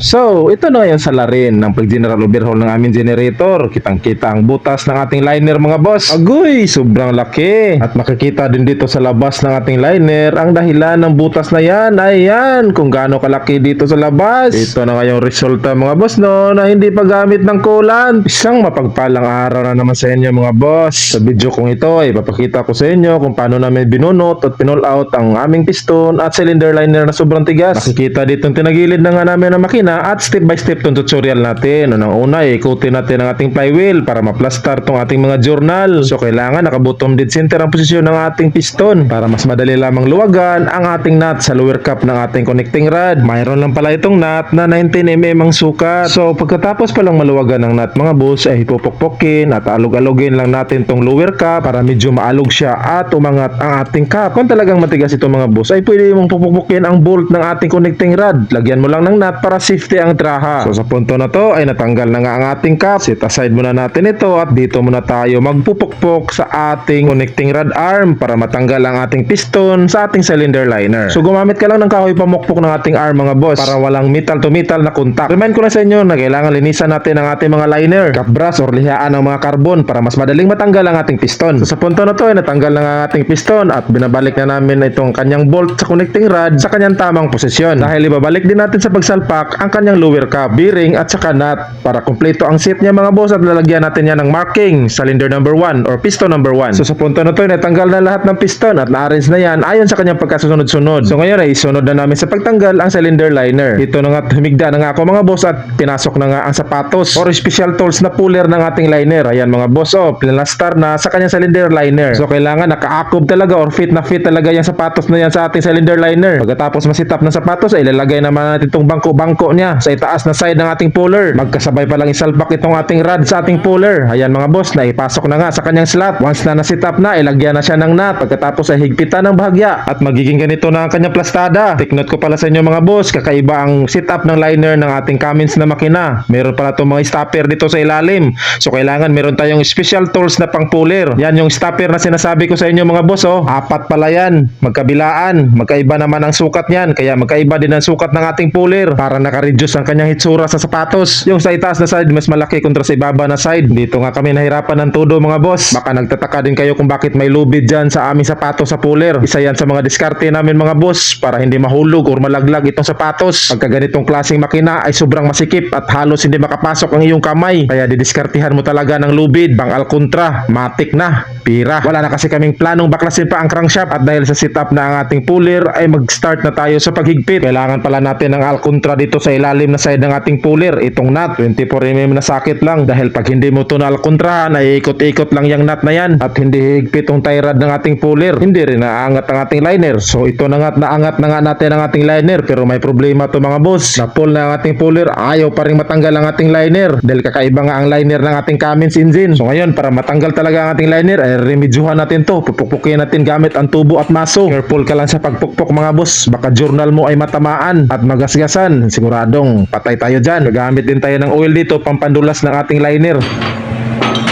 So, ito na yung salarin ng pag-general overhaul ng aming generator. Kitang-kita ang butas ng ating liner mga boss. Agoy, sobrang laki. At makikita din dito sa labas ng ating liner ang dahilan ng butas na yan. Ayan, kung gaano kalaki dito sa labas. Ito na nga yung resulta mga boss no, na hindi pa gamit ng coolant. Isang mapagpalang araw na naman sa inyo mga boss. Sa video kong ito ay papakita ko sa inyo kung paano namin binunot at pinol out ang aming piston at cylinder liner na sobrang tigas. Makikita dito yung tinagilid na nga namin ang makina at step by step tong tutorial natin. Unang una, ikutin natin ang ating flywheel para maplastar tong ating mga journal. So kailangan naka-bottom dead center ang posisyon ng ating piston para mas madali lamang luwagan ang ating nut sa lower cap ng ating connecting rod. Mayroon lang pala itong nut na 19mm ang sukat. So pagkatapos palang maluwagan ng nut mga boss ay pupukpukin at alog-alogin lang natin tong lower cap para medyo maalog siya at umangat ang ating cap. Kung talagang matigas ito mga boss ay pwede mong pupukpukin ang bolt ng ating connecting rod. Lagyan mo lang ng nut para safety ang traha. So sa punto na to ay natanggal na nga ang ating cap. Set aside muna natin ito at dito muna tayo magpupukpok sa ating connecting rod arm para matanggal ang ating piston sa ating cylinder liner. So gumamit ka lang ng kahoy pamukpok ng ating arm mga boss para walang metal to metal na contact. Remind ko na sa inyo na kailangan linisan natin ang ating mga liner, cap brass or lihaan ng mga carbon para mas madaling matanggal ang ating piston. So sa punto na to ay natanggal na nga ang ating piston at binabalik na namin itong kanyang bolt sa connecting rod sa kanyang tamang posisyon. Dahil ibabalik din natin sa pagsalpak ang kanyang lower cap, bearing at saka nut para kumpleto ang set niya mga boss at lalagyan natin yan ng marking cylinder number 1 or piston number 1. So sa punto na to natanggal na lahat ng piston at na-arrange na yan ayon sa kanyang pagkasunod-sunod. So ngayon ay isunod na namin sa pagtanggal ang cylinder liner. Ito na nga humigda na nga ako mga boss at pinasok na nga ang sapatos or special tools na puller ng ating liner. Ayan mga boss oh, pinalastar na sa kanyang cylinder liner. So kailangan nakaakob talaga or fit na fit talaga yung sapatos na yan sa ating cylinder liner. Pagkatapos masitap ng sapatos ay ilalagay naman natin itong bangko-bangko niya sa itaas na side ng ating puller. Magkasabay pa lang isalpak itong ating rod sa ating puller. Ayan mga boss, na ipasok na nga sa kanyang slot. Once na nasitap na, ilagyan na siya ng nut. Pagkatapos ay higpitan ng bahagya at magiging ganito na ang kanyang plastada. Take note ko pala sa inyo mga boss, kakaiba ang setup ng liner ng ating Cummins na makina. Meron pala itong mga stopper dito sa ilalim. So kailangan meron tayong special tools na pang puller. Yan yung stopper na sinasabi ko sa inyo mga boss oh. Apat pala yan. Magkabilaan. Magkaiba naman ang sukat niyan. Kaya magkaiba din ang sukat ng ating puller para naka-reduce ang kanyang hitsura sa sapatos. Yung sa itaas na side mas malaki kontra sa ibaba na side. Dito nga kami nahirapan ng todo mga boss. Baka nagtataka din kayo kung bakit may lubid dyan sa aming sapatos sa puller. Isa yan sa mga diskarte namin mga boss para hindi mahulog or malaglag itong sapatos. Pagka ganitong klaseng makina ay sobrang masikip at halos hindi makapasok ang iyong kamay. Kaya didiskartihan mo talaga ng lubid, bang alkontra, matik na, pira. Wala na kasi kaming planong baklasin pa ang crankshaft at dahil sa setup na ang ating puller ay mag-start na tayo sa paghigpit. Kailangan pala natin ng alkontra dito sa ilalim na side ng ating puller. Itong nut, 24mm na sakit lang dahil pag hindi mo ito na alkontrahan ay ikot-ikot lang yung nut na yan at hindi higpit ang tie rod ng ating puller. Hindi rin naangat ang ating liner. So ito na nga at naangat na nga natin ang ating liner pero may problema to mga boss. Na-pull na ang ating puller, ayaw pa rin matanggal ang ating liner dahil kakaiba nga ang liner ng ating Cummins engine. So ngayon para matanggal talaga ang ating liner ay remedyohan natin to. Pupukpukin natin gamit ang tubo at maso. Careful ka lang sa pagpukpok mga boss. Baka journal mo ay matamaan at magasgasan. Siguradong patay tayo dyan. Gagamit din tayo ng oil dito pampandulas ng ating liner.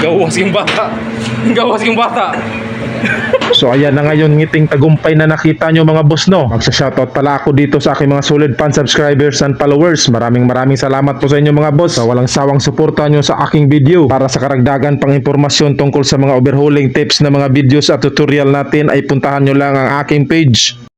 Gawas yung bata. Gawas yung bata. So ayan na ngayon ngiting tagumpay na nakita nyo mga boss no. Magsa-shoutout pala ako dito sa aking mga solid fan subscribers and followers. Maraming maraming salamat po sa inyo mga boss sa walang sawang suporta nyo sa aking video. Para sa karagdagan pang impormasyon tungkol sa mga overhauling tips na mga videos at tutorial natin ay puntahan nyo lang ang aking page.